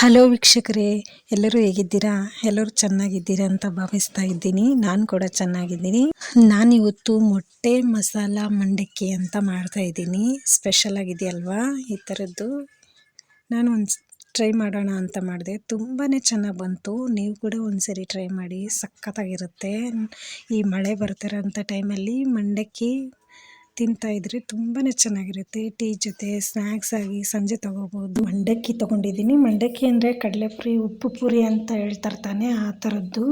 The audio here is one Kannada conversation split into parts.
ಹಲೋ ವೀಕ್ಷಕರೇ, ಎಲ್ಲರೂ ಹೇಗಿದ್ದೀರಾ? ಎಲ್ಲರೂ ಚೆನ್ನಾಗಿದ್ದೀರಾ ಅಂತ ಭಾವಿಸ್ತಾ ಇದ್ದೀನಿ. ನಾನು ಕೂಡ ಚೆನ್ನಾಗಿದ್ದೀನಿ. ನಾನು ಇವತ್ತು ಮೊಟ್ಟೆ ಮಸಾಲ ಮಂಡಕ್ಕಿ ಅಂತ ಮಾಡ್ತಾ ಇದ್ದೀನಿ. ಸ್ಪೆಷಲ್ ಆಗಿದೆಯಲ್ವಾ? ಈ ಥರದ್ದು ನಾನು ಒಂದು ಟ್ರೈ ಮಾಡೋಣ ಅಂತ ಮಾಡಿದೆ. ತುಂಬಾ ಚೆನ್ನಾಗಿ ಬಂತು. ನೀವು ಕೂಡ ಒಂದ್ಸರಿ ಟ್ರೈ ಮಾಡಿ. ಸಖತ್ತಾಗಿರುತ್ತೆ. ಈ ಮಳೆ ಬರ್ತಿರೋಂಥ ಟೈಮಲ್ಲಿ ಮಂಡಕ್ಕಿ ತಿಂತಾ ಇದ್ರೆ ತುಂಬಾ ಚೆನ್ನಾಗಿರುತ್ತೆ. ಟೀ ಜೊತೆ ಸ್ನ್ಯಾಕ್ಸ್ ಆಗಿ ಸಂಜೆ ತೊಗೋಬೋದು. ಮಂಡಕ್ಕಿ ತೊಗೊಂಡಿದ್ದೀನಿ. ಮಂಡಕ್ಕಿ ಅಂದರೆ ಕಡಲೆಪುರಿ, ಉಪ್ಪು ಪುರಿ ಅಂತ ಹೇಳ್ತಾರೆ ತಾನೆ ಆ ಥರದ್ದು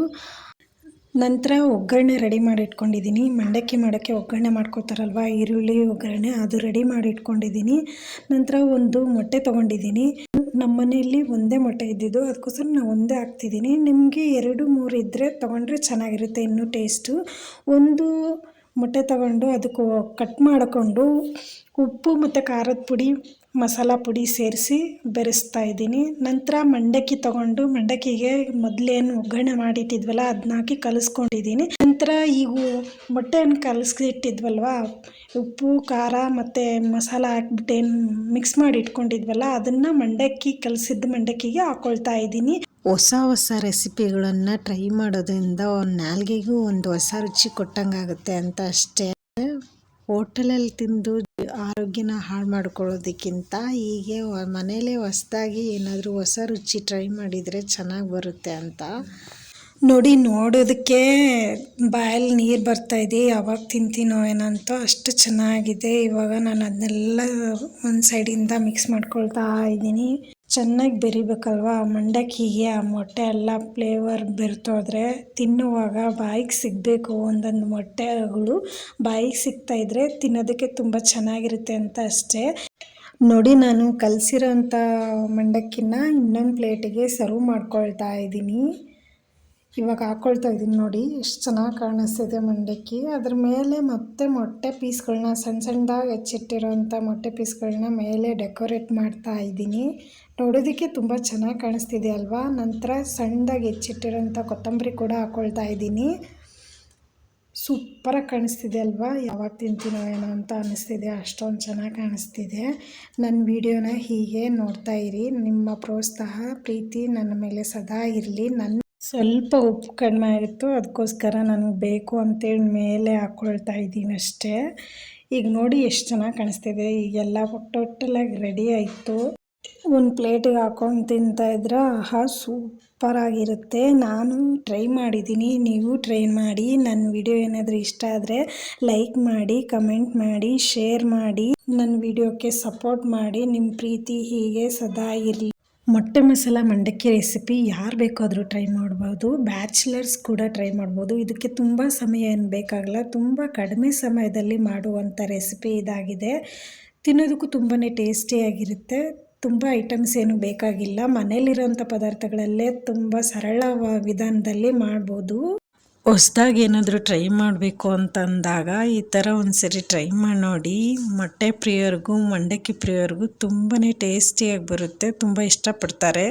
ನಂತರ ಒಗ್ಗರಣೆ ರೆಡಿ ಮಾಡಿ ಇಟ್ಕೊಂಡಿದ್ದೀನಿ ಮಂಡಕ್ಕಿ ಮಾಡೋಕ್ಕೆ ಒಗ್ಗರಣೆ ಮಾಡ್ಕೊತಾರಲ್ವ? ಈರುಳ್ಳಿ, ಒಗ್ಗರಣೆ ಅದು ರೆಡಿ ಮಾಡಿ ಇಟ್ಕೊಂಡಿದ್ದೀನಿ ನಂತರ ಒಂದು ಮೊಟ್ಟೆ ತೊಗೊಂಡಿದ್ದೀನಿ. ನಮ್ಮ ಮನೆಯಲ್ಲಿ ಒಂದೇ ಮೊಟ್ಟೆ ಇದ್ದಿದ್ದು ಅದಕ್ಕೋಸ್ಕರ ನಾನು ಒಂದೇ ಹಾಕ್ತಿದ್ದೀನಿ. ನಿಮಗೆ ಎರಡು, ಮೂರು ಇದ್ದರೆ ತೊಗೊಂಡ್ರೆ ಚೆನ್ನಾಗಿರುತ್ತೆ ಇನ್ನೂ ಟೇಸ್ಟು ಒಂದು ಮೊಟ್ಟೆ ತಗೊಂಡು ಅದಕ್ಕೆ ಕಟ್ ಮಾಡಿಕೊಂಡು ಉಪ್ಪು ಮತ್ತು ಖಾರದ ಪುಡಿ, ಮಸಾಲ ಪುಡಿ ಸೇರಿಸಿ ಬೆರೆಸ್ತಾ ಇದ್ದೀನಿ. ನಂತರ ಮಂಡಕ್ಕಿ ತಗೊಂಡು ಮಂಡಕ್ಕಿಗೆ ಮೊದಲೇನು ಒಗ್ಗರಣೆ ಮಾಡಿಟ್ಟಿದ್ವಲ್ಲ ಅದನ್ನ ಹಾಕಿ ಕಲಿಸ್ಕೊಂಡಿದ್ದೀನಿ. ನಂತರ ಈಗ ಮೊಟ್ಟೆಯನ್ನು ಕಲಸಿಟ್ಟಿದ್ವಲ್ವ ಉಪ್ಪು, ಖಾರ ಮತ್ತು ಮಸಾಲ ಹಾಕ್ಬಿಟ್ಟೇನು ಮಿಕ್ಸ್ ಮಾಡಿ ಇಟ್ಕೊಂಡಿದ್ವಲ್ಲ ಅದನ್ನು ಮಂಡಕ್ಕಿ, ಕಲಸಿದ್ದ ಮಂಡಕ್ಕಿಗೆ ಹಾಕ್ಕೊಳ್ತಾ ಇದ್ದೀನಿ. ಹೊಸ ಹೊಸ ರೆಸಿಪಿಗಳನ್ನು ಟ್ರೈ ಮಾಡೋದ್ರಿಂದ ನಾಲ್ಗೆಗೂ ಒಂದು ಹೊಸ ರುಚಿ ಕೊಟ್ಟಂಗಾಗುತ್ತೆ ಅಂತ ಅಷ್ಟೇ. ಹೋಟೆಲಲ್ಲಿ ತಿಂದು ಆರೋಗ್ಯನ ಹಾಳು ಮಾಡ್ಕೊಳ್ಳೋದಕ್ಕಿಂತ ಹೀಗೆ ಮನೆಯಲ್ಲೇ ಹೊಸದಾಗಿ ಏನಾದರೂ ಹೊಸ ರುಚಿ ಟ್ರೈ ಮಾಡಿದರೆ ಚೆನ್ನಾಗಿ ಬರುತ್ತೆ ಅಂತ. ನೋಡಿ, ನೋಡೋದಕ್ಕೆ ಬಾಯಲ್ಲಿ ನೀರು ಬರ್ತಾಯಿದೆ ಯಾವಾಗ ತಿಂತೀನೋ ಏನಂತೋ ಅಷ್ಟು ಚೆನ್ನಾಗಿದೆ. ಇವಾಗ ನಾನು ಅದನ್ನೆಲ್ಲ ಒಂದು ಸೈಡಿಂದ ಮಿಕ್ಸ್ ಮಾಡ್ಕೊಳ್ತಾ ಇದ್ದೀನಿ. ಚೆನ್ನಾಗಿ ಬೆರಿಬೇಕಲ್ವ? ಮಂಡಕ್ಕಿಗೆ ಆ ಮೊಟ್ಟೆ ಎಲ್ಲ ಫ್ಲೇವರ್ ಬೆರ್ತೋದ್ರೆ ತಿನ್ನುವಾಗ ಬಾಯಿಗೆ ಸಿಗಬೇಕು ಒಂದೊಂದು ಮೊಟ್ಟೆಗಳು ಬಾಯಿಗೆ ಸಿಗ್ತಾಯಿದ್ರೆ ತಿನ್ನೋದಕ್ಕೆ ತುಂಬ ಚೆನ್ನಾಗಿರುತ್ತೆ ಅಂತ ಅಷ್ಟೇ. ನೋಡಿ ನಾನು ಕಲಸಿರೋ ಅಂಥ ಮಂಡಕ್ಕಿನ ಇನ್ನೊಂದು ಪ್ಲೇಟಿಗೆ ಸರ್ವ್ ಮಾಡ್ಕೊಳ್ತಾ ಇದ್ದೀನಿ. ಇವಾಗ ಹಾಕ್ಕೊಳ್ತಾ ಇದ್ದೀನಿ ನೋಡಿ, ಎಷ್ಟು ಚೆನ್ನಾಗಿ ಕಾಣಿಸ್ತಿದೆ ಮಂಡಕ್ಕಿ. ಅದ್ರ ಮೇಲೆ ಮತ್ತೆ ಮೊಟ್ಟೆ ಪೀಸ್ಗಳನ್ನ ಸಣ್ಣ ಸಣ್ಣದಾಗಿ ಹೆಚ್ಚಿಟ್ಟಿರೋಂಥ ಮೊಟ್ಟೆ ಪೀಸ್ಗಳನ್ನ ಮೇಲೆ ಡೆಕೋರೇಟ್ ಮಾಡ್ತಾ ಇದ್ದೀನಿ ನೋಡೋದಕ್ಕೆ ತುಂಬ ಚೆನ್ನಾಗಿ ಕಾಣಿಸ್ತಿದೆ ಅಲ್ವಾ? ನಂತರ ಸಣ್ಣದಾಗಿ ಹೆಚ್ಚಿಟ್ಟಿರೋಂಥ ಕೊತ್ತಂಬರಿ ಕೂಡ ಹಾಕ್ಕೊಳ್ತಾ ಇದ್ದೀನಿ ಸೂಪರಾಗಿ ಕಾಣಿಸ್ತಿದೆ ಅಲ್ವಾ? ಯಾವಾಗ ತಿಂತೀನೋ ಏನೋ ಅಂತ ಅನ್ನಿಸ್ತಿದೆ ಅಷ್ಟೊಂದು ಚೆನ್ನಾಗಿ ಕಾಣಿಸ್ತಿದೆ. ನನ್ನ ವಿಡಿಯೋನ ಹೀಗೆ ನೋಡ್ತಾ ಇರಿ. ನಿಮ್ಮ ಪ್ರೋತ್ಸಾಹ, ಪ್ರೀತಿ ನನ್ನ ಮೇಲೆ ಸದಾ ಇರಲಿ. ನನ್ನ ಸ್ವಲ್ಪ ಉಪ್ಪು ಕಡಿಮೆ ಆಗಿತ್ತು ಅದಕ್ಕೋಸ್ಕರ ನನಗೆ ಬೇಕು ಅಂತೇಳಿ ಮೇಲೆ ಹಾಕ್ಕೊಳ್ತಾ ಇದ್ದೀನಿ ಅಷ್ಟೇ. ಈಗ ನೋಡಿ ಎಷ್ಟು ಚೆನ್ನಾಗಿ ಕಾಣಿಸ್ತಿದೆ. ಈಗೆಲ್ಲ ಟೋಟಲಾಗಿ ರೆಡಿ ಆಯಿತು. ಒಂದು ಪ್ಲೇಟಿಗೆ ಹಾಕ್ಕೊಂಡು ತಿಂತಾಯಿದ್ರೆ ಆಹಾ ಸೂಪರಾಗಿರುತ್ತೆ ನಾನು ಟ್ರೈ ಮಾಡಿದ್ದೀನಿ. ನೀವು ಟ್ರೈ ಮಾಡಿ. ನನ್ನ ವಿಡಿಯೋ ಏನಾದರೂ ಇಷ್ಟ ಆದರೆ ಲೈಕ್ ಮಾಡಿ ಕಮೆಂಟ್ ಮಾಡಿ ಶೇರ್ ಮಾಡಿ. ನನ್ನ ವಿಡಿಯೋಕ್ಕೆ ಸಪೋರ್ಟ್ ಮಾಡಿ. ನಿಮ್ಮ ಪ್ರೀತಿ ಹೀಗೆ ಸದಾ ಇರಲಿ. ಮೊಟ್ಟೆ ಮಸಾಲ ಮಂಡಕ್ಕಿ ರೆಸಿಪಿ ಯಾರು ಬೇಕಾದರೂ ಟ್ರೈ ಮಾಡ್ಬೋದು. ಬ್ಯಾಚುಲರ್ಸ್ ಕೂಡ ಟ್ರೈ ಮಾಡ್ಬೋದು. ಇದಕ್ಕೆ ತುಂಬ ಸಮಯ ಏನು ಬೇಕಾಗಲ್ಲ. ತುಂಬ ಕಡಿಮೆ ಸಮಯದಲ್ಲಿ ಮಾಡುವಂಥ ರೆಸಿಪಿ ಇದಾಗಿದೆ. ತಿನ್ನೋದಕ್ಕೂ ತುಂಬಾ ಟೇಸ್ಟಿಯಾಗಿರುತ್ತೆ ತುಂಬ ಐಟಮ್ಸ್ ಏನು ಬೇಕಾಗಿಲ್ಲ. ಮನೇಲಿರೋಂಥ ಪದಾರ್ಥಗಳಲ್ಲೇ ತುಂಬ ಸರಳ ವಿಧಾನದಲ್ಲಿ ಮಾಡ್ಬೋದು. ಹೊಸ್ದಾಗಿ ಏನಾದರೂ ಟ್ರೈ ಮಾಡಬೇಕು ಅಂತಂದಾಗ ಈ ಥರ ಒಂದು ಸರಿ ಟ್ರೈ ಮಾಡಿ ನೋಡಿ. ಮೊಟ್ಟೆ ಪ್ರಿಯರಿಗೂ ಮಂಡಕ್ಕಿ ಪ್ರಿಯರಿಗೂ ತುಂಬಾ ಟೇಸ್ಟಿಯಾಗಿ ಬರುತ್ತೆ, ತುಂಬ ಇಷ್ಟಪಡ್ತಾರೆ.